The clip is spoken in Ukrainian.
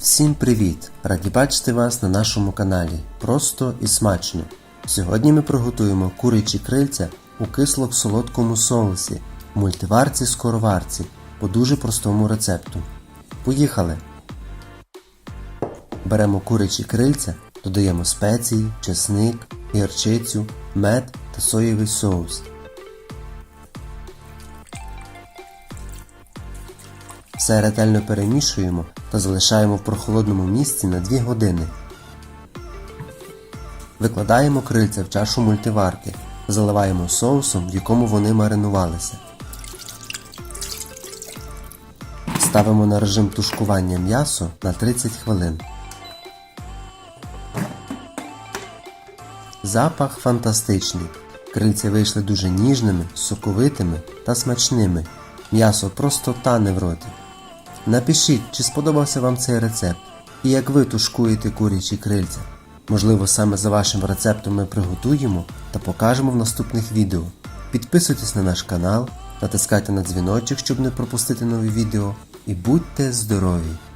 Всім привіт! Раді бачити вас на нашому каналі. Просто і смачно. Сьогодні ми приготуємо курячі крильця у кисло-солодкому соусі, мультиварці скороварці по дуже простому рецепту. Поїхали! Беремо курячі крильця, додаємо спеції, чесник, гірчицю, мед та соєвий соус. Все ретельно перемішуємо та залишаємо в прохолодному місці на 2 години. Викладаємо крильця в чашу мультиварки, заливаємо соусом, в якому вони маринувалися. Ставимо на режим тушкування м'ясо на 30 хвилин. Запах фантастичний. Крильця вийшли дуже ніжними, соковитими та смачними. М'ясо просто тане в роті. Напишіть, чи сподобався вам цей рецепт і як ви тушкуєте курячі крильця. Можливо, саме за вашим рецептом ми приготуємо та покажемо в наступних відео. Підписуйтесь на наш канал, натискайте на дзвіночок, щоб не пропустити нові відео. І будьте здорові!